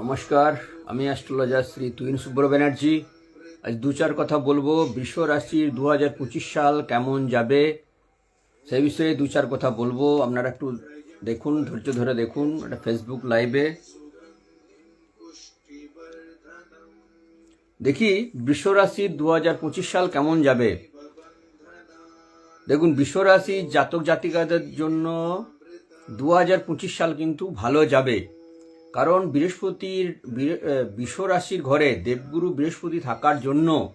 নমস্কার, আমি অ্যাস্ট্রোলজার শ্রী তুহিন সুব্র ব্যানার্জি। আজ দু চার কথা বলব, বিশ্ব রাশির দু হাজার পঁচিশ সাল কেমন যাবে সেই বিষয়ে দু চার কথা বলব। আপনারা একটু দেখুন, ধৈর্য ধরে দেখুন, এটা ফেসবুক লাইভে দেখি, বিশ্ব রাশির দু হাজার পঁচিশ সাল কেমন যাবে? দেখুন, বিশ্ব রাশি জাতক জাতিকাদের জন্য দু হাজার পঁচিশ সাল কিন্তু ভালো যাবে। কারণ বৃহস্পতির বৃহ- আহ, বিশ্ব রাশির ঘরে দেবগুরু বৃহস্পতি থাকার জন্য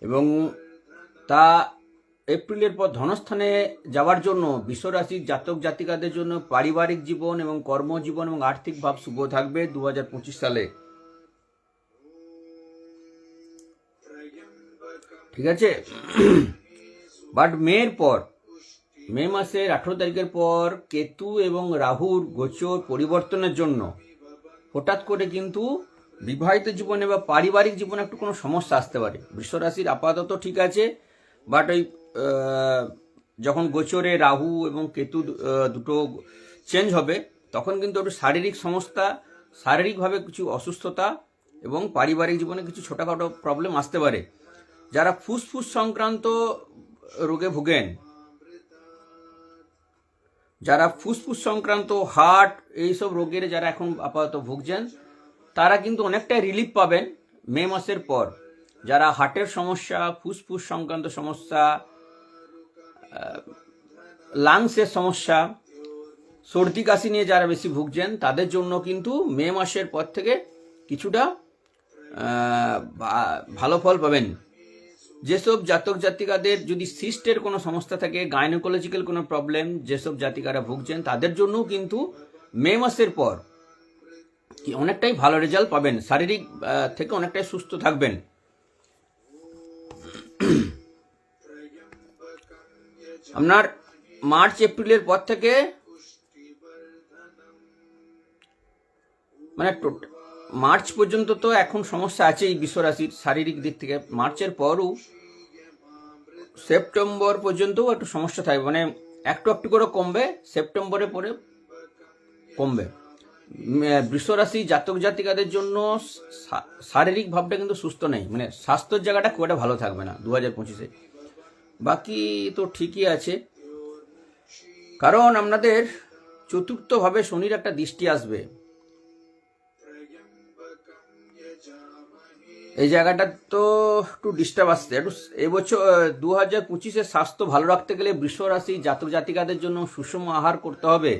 এবং তা এপ্রিলের পর ধনস্থানে যাওয়ার জন্য বিশ্বরাশির জাতক জাতিকাদের জন্য পারিবারিক জীবন এবং কর্মজীবন এবং আর্থিক ভাব শুভ থাকবে দু হাজার পঁচিশ সালে। ঠিক আছে? বাট মেয়ের পর মে মাসের আঠেরো তারিখের পর কেতু এবং রাহুর গোচর পরিবর্তনের জন্য হঠাৎ করে কিন্তু বিবাহিত জীবনে বা পারিবারিক জীবনে একটু কোনো সমস্যা আসতে পারে। বৃষরাশির আপাতত ঠিক আছে বাট ওই যখন গোচরে রাহু এবং কেতু দুটো চেঞ্জ হবে, তখন কিন্তু একটু শারীরিক সমস্যা, শারীরিকভাবে কিছু অসুস্থতা এবং পারিবারিক জীবনে কিছু ছোটোখাটো প্রবলেম আসতে পারে। যারা ফুসফুস সংক্রান্ত রোগে ভুগেন যারা ফুসফুস সংক্রান্ত, হার্ট, এইসব রোগের যারা এখন আপাতত ভুগছেন, তারা কিন্তু অনেকটাই রিলিফ পাবেন মে মাসের পর। যারা হার্টের সমস্যা, ফুসফুস সংক্রান্ত সমস্যা লাংসের সমস্যা, সর্দি কাশি নিয়ে যারা বেশি ভুগছেন, তাদের জন্য কিন্তু মে মাসের পর থেকে কিছুটা ভালো ফল পাবেন। যেসব জাতক জাতিকাদের যদি সিস্টের কোনো সমস্যা থাকে গাইনোকোলজিক্যাল কোনো প্রবলেম যেসব জাতিকারা ভুগছেন, তাদের জন্যও কিন্তু মে মাসের পর অনেকটাই ভালো রেজাল্ট পাবেন। শারীরিক থেকে অনেকটাই সুস্থ থাকবেন। আপনার মার্চ, এপ্রিলের পর থেকে মানে মার্চ পর্যন্ত তো এখন সমস্যা আছে এই বিশ্বরাশির শারীরিক দিক থেকে। মার্চের পরও সেপ্টেম্বর পর্যন্তও একটু সমস্যা থাকবে মানে একটু একটু করে কমবে সেপ্টেম্বরে পরে কমবে। বৃষরাশি জাতক জাতিকাদের জন্য শারীরিক ভাবটা কিন্তু সুস্থ নেই। মানে স্বাস্থ্যের জায়গাটা খুব একটা ভালো থাকবে না দু হাজার পঁচিশে। বাকি তো ঠিকই আছে। কারণ আপনাদের চতুর্থভাবে শনির একটা দৃষ্টি আসবে। এই জায়গাটা তো একটু ডিস্টার্ব আসছে। একটু এবছর দু হাজার পঁচিশে স্বাস্থ্য ভালো রাখতে গেলে বৃষরাশি জাতক জাতিকাদের জন্য সুষম আহার করতে হবে।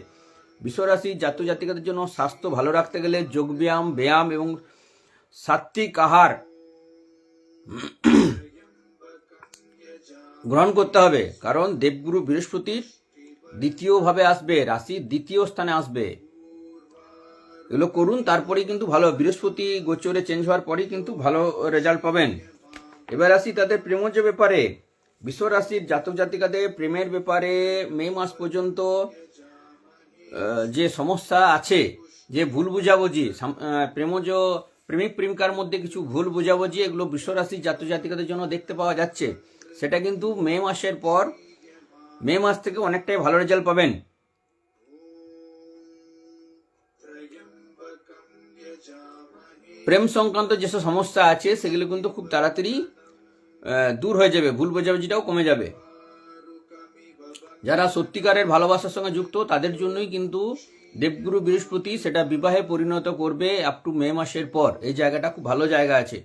বৃষরাশি জাতক জাতিকাদের জন্য স্বাস্থ্য ভালো রাখতে গেলে যোগব্যায়াম, ব্যায়াম এবং সাত্বিক আহার গ্রহণ করতে হবে। কারণ দেবগুরু বৃহস্পতির দ্বিতীয়ভাবে আসবে, রাশির দ্বিতীয় স্থানে আসবে। এগুলো করুন, তারপরেই কিন্তু ভালো বৃহস্পতি গোচরে চেঞ্জ হওয়ার পরেই কিন্তু ভালো রেজাল্ট পাবেন। এবার আসি তাদের প্রেমজ ব্যাপারে। বিশ্ব রাশির জাতক জাতিকাদের প্রেমের ব্যাপারে মে মাস পর্যন্ত যে সমস্যা আছে, যে ভুল বুঝাবুঝি প্রেমজ, প্রেমিক প্রেমিকার মধ্যে কিছু ভুল বুঝাবুঝি, এগুলো বিশ্ব রাশির জাতক জাতিকাদের জন্য দেখতে পাওয়া যাচ্ছে। সেটা কিন্তু মে মাসের পর, মে মাস থেকে অনেকটাই ভালো রেজাল্ট পাবেন। প্রেম সংক্রান্ত যেসব সমস্যা আছে, সেগুলো কিন্তু খুব তাড়াতাড়ি দূর হয়ে যাবে, ভুল বোঝাবুঝিটাও কমে যাবে। যারা সত্যিকারের ভালোবাসার সঙ্গে যুক্ত, তাদের জন্যই কিন্তু দেবগুরু বৃহস্পতি সেটা বিবাহে পরিণত করবে আপ টু মে মাসের পর। এই জায়গাটা খুব ভালো জায়গা আছে।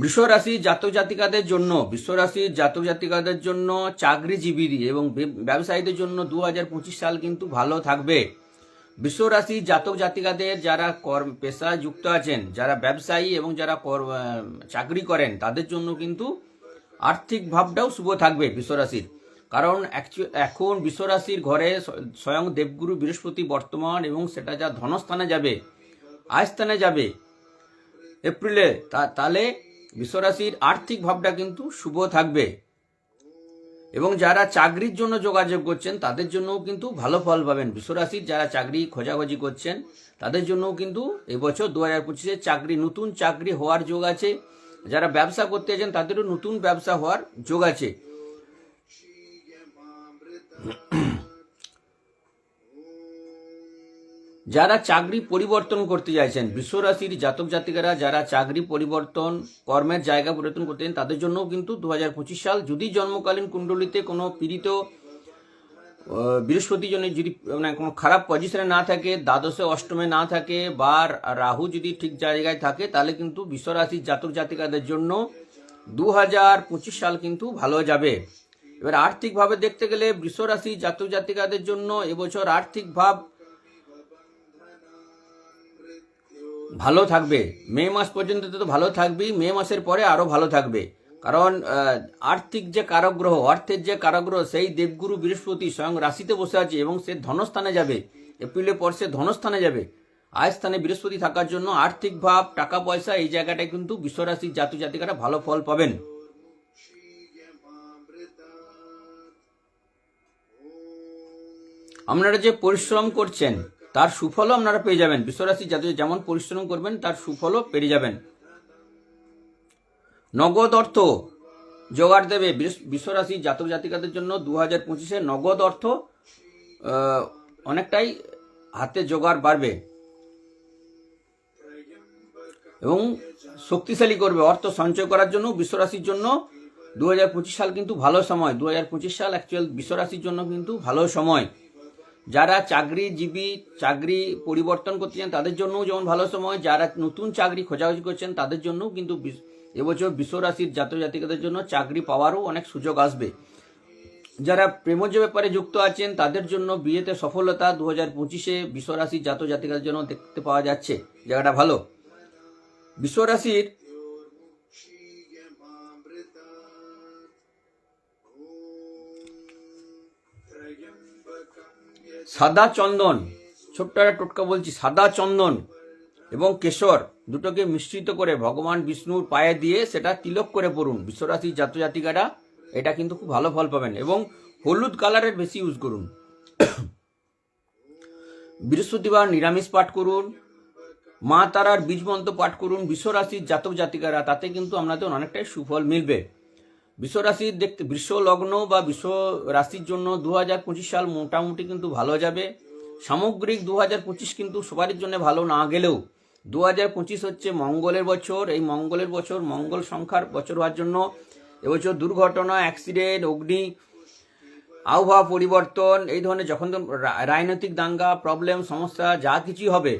বৃষ রাশি জাতক জাতিকাদের জন্য বিশ্ব রাশির জাতক জাতিকাদের জন্য চাকরিজীবী এবং ব্যবসায়ীদের জন্য দু হাজার পঁচিশ সাল কিন্তু ভালো থাকবে। বিশ্ব রাশি জাতক জাতিকাদের যারা কর্ম পেশায় যুক্ত আছেন, যারা ব্যবসায়ী এবং যারা কর- চাকরি করেন, তাদের জন্য কিন্তু আর্থিক ভাবটাও শুভ থাকবে বিশ্ব রাশির কারণ এখন বিশ্ব রাশির ঘরে স্বয়ং দেবগুরু বৃহস্পতি বর্তমান এবং সেটা যা ধনস্থানে যাবে, আয়স্থানে যাবে এপ্রিলে তাহলে বিশ্বরাশির আর্থিক ভাবটা কিন্তু শুভ থাকবে। এবং যারা চাকরির জন্য যোগাযোগ করছেন, তাদের জন্যও কিন্তু ভালো ফল পাবেন। বিশ্বরাশির যারা চাকরি খোঁজাখোঁজি করছেন, তাদের জন্যও কিন্তু এবছর দু হাজার পঁচিশে চাকরি, নতুন চাকরি হওয়ার যোগ আছে। যারা ব্যবসা করতে আছেন তাদেরও নতুন ব্যবসা হওয়ার যোগ আছে। যারা চাকরি পরিবর্তন করতে চাইছেন, বিশ্বরাশির জাতক জাতিকারা যারা চাকরি পরিবর্তন কর্মের জায়গা পরিবর্তন করতে চান তাদের জন্যও কিন্তু দু হাজার পঁচিশ সাল, যদি জন্মকালীন কুণ্ডলিতে কোনো পীড়িত বৃহস্পতি জন্য যদি মানে কোনো খারাপ পজিশনে না থাকে, দ্বাদশে অষ্টমে না থাকে, বা রাহু যদি ঠিক জায়গায় থাকে, তাহলে কিন্তু বিশ্বরাশির জাতক জাতিকাদের জন্য দু হাজার পঁচিশ সাল কিন্তু ভালো যাবে। এবার আর্থিকভাবে দেখতে গেলে বৃষরাশি জাতক জাতিকাদের জন্য এবছর আর্থিক ভাব ভালো থাকবে। মে মাস পর্যন্ত তো ভালো থাকবেই মে মাসের পরে আরও ভালো থাকবে। কারণ আর্থিক যে কারগ্রহ, অর্থের যে কারগ্রহ, সেই দেবগুরু বৃহস্পতি স্বয়ং রাশিতে বসে আছে এবং সে ধনস্থানে যাবে। এপ্রিলের পর সে ধনস্থানে যাবে। আয় স্থানে বৃহস্পতি থাকার জন্য আর্থিক ভাব, টাকা পয়সা এই জায়গাটায় কিন্তু বিশ্বরাশির জাতক জাতিকারা ভালো ফল পাবেন। আপনারা যে পরিশ্রম করছেন তার সুফলও আপনারা পেয়ে যাবেন। বিশ্বরাশি জাতক যেমন পরিশ্রম করবেন, তার সুফলও পেয়ে যাবেন। নগদ অর্থ জোগাড় দেবে বিশ্বরাশি জাতক জাতিকাদের জন্য দু হাজার পঁচিশে নগদ অর্থ অনেকটাই হাতে জোগাড় বাড়বে এবং শক্তিশালী করবে। অর্থ সঞ্চয় করার জন্য বিশ্বরাশির জন্য দু হাজার পঁচিশ সাল কিন্তু ভালো সময়। দু হাজার পঁচিশ সাল অ্যাকচুয়াল বিশ্বরাশির জন্য কিন্তু ভালো সময়। যারা চাকরিজীবী, চাকরি পরিবর্তন করতে চান, তাদের জন্যও যেমন ভালো সময়, যারা নতুন চাকরি খোঁজাখুঁজি করছেন, তাদের জন্যও কিন্তু এবছর বিশ্বরাশির জাতক জাতিকাদের জন্য চাকরি পাওয়ারও অনেক সুযোগ আসবে। যারা প্রেমজ ব্যাপারে যুক্ত আছেন, তাদের জন্য বিয়েতে সফলতা দু হাজার পঁচিশে বিশ্বরাশির জাতক জাতিকাদের জন্য দেখতে পাওয়া যাচ্ছে। জায়গাটা ভালো। বিশ্বরাশির সাদা চন্দন, ছোট্ট একটা টোটকা বলছি, সাদা চন্দন এবং কেশর দুটোকে মিশ্রিত করে ভগবান বিষ্ণুর পায়ে দিয়ে সেটা তিলক করে পড়ুন। বিশ্বরাশি জাতক জাতিকারা এটা কিন্তু খুব ভালো ফল পাবেন এবং হলুদ কালারের বেশি ইউজ করুন। বৃহস্পতিবার নিরামিষ পাঠ করুন, মা তারার বীজ মন্ত্র পাঠ করুন, বিশ্বরাশির জাতক জাতিকারা, তাতে কিন্তু আপনাদের অনেকটাই সুফল মিলবে। বিশ্বরাশির দেখতে বিশ্ব লগ্ন বা বিশ্ব রাশির জন্য দু হাজার পঁচিশ সাল মোটামুটি কিন্তু ভালো যাবে। সামগ্রিক দু হাজার পঁচিশ কিন্তু সবারই জন্য ভালো না গেলেও দু হাজার পঁচিশ হচ্ছে মঙ্গলের বছর। এই মঙ্গলের বছর, মঙ্গল সংখ্যার বছর হওয়ার জন্য এবছর দুর্ঘটনা, অ্যাক্সিডেন্ট, অগ্নি, আবহাওয়া পরিবর্তন, এই ধরনের যখন রাজনৈতিক দাঙ্গা, প্রবলেম, সমস্যা, যা কিছুই হবে,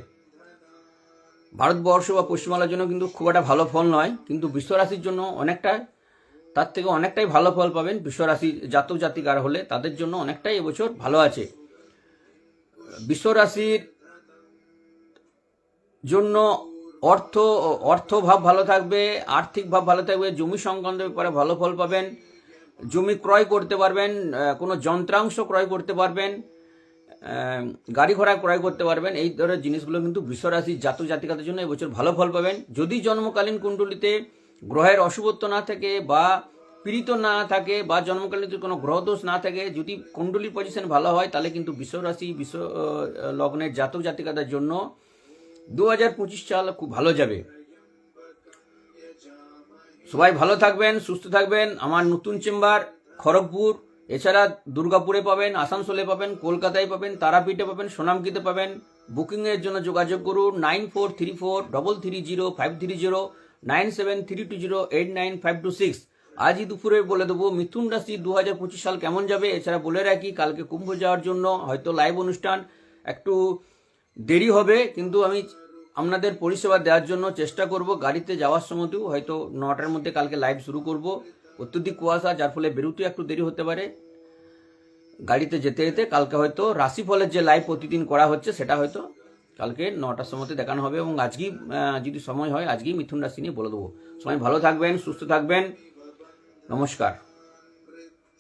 ভারতবর্ষ বা পশ্চিমবাংলার জন্য কিন্তু খুব একটা ভালো ফল নয়। কিন্তু বিশ্বরাশির জন্য অনেকটা তার থেকে অনেকটাই ভালো ফল পাবেন। বিশ্বরাশি জাতক জাতিকার হলে তাদের জন্য অনেকটাই এবছর ভালো আছে। বিশ্বরাশির জন্য অর্থ অর্থ ভাব ভালো থাকবে, আর্থিক ভাব ভালো থাকবে, জমি সংক্রান্ত ব্যাপারে ভালো ফল পাবেন, জমি ক্রয় করতে পারবেন কোনো যন্ত্রাংশ ক্রয় করতে পারবেন গাড়ি ঘোড়া ক্রয় করতে পারবেন, এই ধরনের জিনিসগুলো কিন্তু বিশ্বরাশির জাতক জাতিকাদের জন্য এবছর ভালো ফল পাবেন। যদি জন্মকালীন কুণ্ডলিতে গ্রহের অশুভত্ব না থাকে বা পীড়িত না থাকে বা জন্মকালীন যদি কোনো গ্রহদোষ না থাকে, যদি কুণ্ডলীর পজিশন ভালো হয়, তাহলে কিন্তু বিশ্বরাশি, বিশ্ব লগ্নের জাতক জাতিকাদের জন্য দু হাজার পঁচিশ সাল খুব ভালো যাবে। সবাই ভালো থাকবেন, সুস্থ থাকবেন। আমার নতুন চেম্বার, খড়গপুর, এছাড়া দুর্গাপুরে পাবেন, আসানসোলে পাবেন, কলকাতায় পাবেন, তারাপীঠে পাবেন সোনামকিতে পাবেন। বুকিংয়ের জন্য যোগাযোগ করুন, nine four three four, double three zero, five three zero. Nine seven three two zero eight nine five two six. আজই দুপুরে বলে দেবো, মিথুন রাশি দু হাজার পঁচিশ সাল কেমন যাবে এছাড়া বলে রাখি, কালকে কুম্ভ যাওয়ার জন্য হয়তো লাইভ অনুষ্ঠান, একটু দেরি হবে, কিন্তু আমি আপনাদের পরিষেবা দেওয়ার জন্য চেষ্টা করব। গাড়িতে যাওয়ার সময়তেও হয়তো নটার মধ্যে কালকে লাইভ শুরু করব। অত্যধিক কুয়াশা, যার ফলে বেরোতে একটু দেরি হতে পারে। গাড়িতে যেতে যেতে কালকে হয়তো রাশিফলের যে লাইভ প্রতিদিন করা হচ্ছে, সেটা হয়তো কালকে নটার সময়তে দেখানো হবে এবং আজকেই যদি সময় হয়, আজকেই মিথুন রাশি নিয়ে বলে দেবো। সবাই ভালো থাকবেন, সুস্থ থাকবেন। নমস্কার।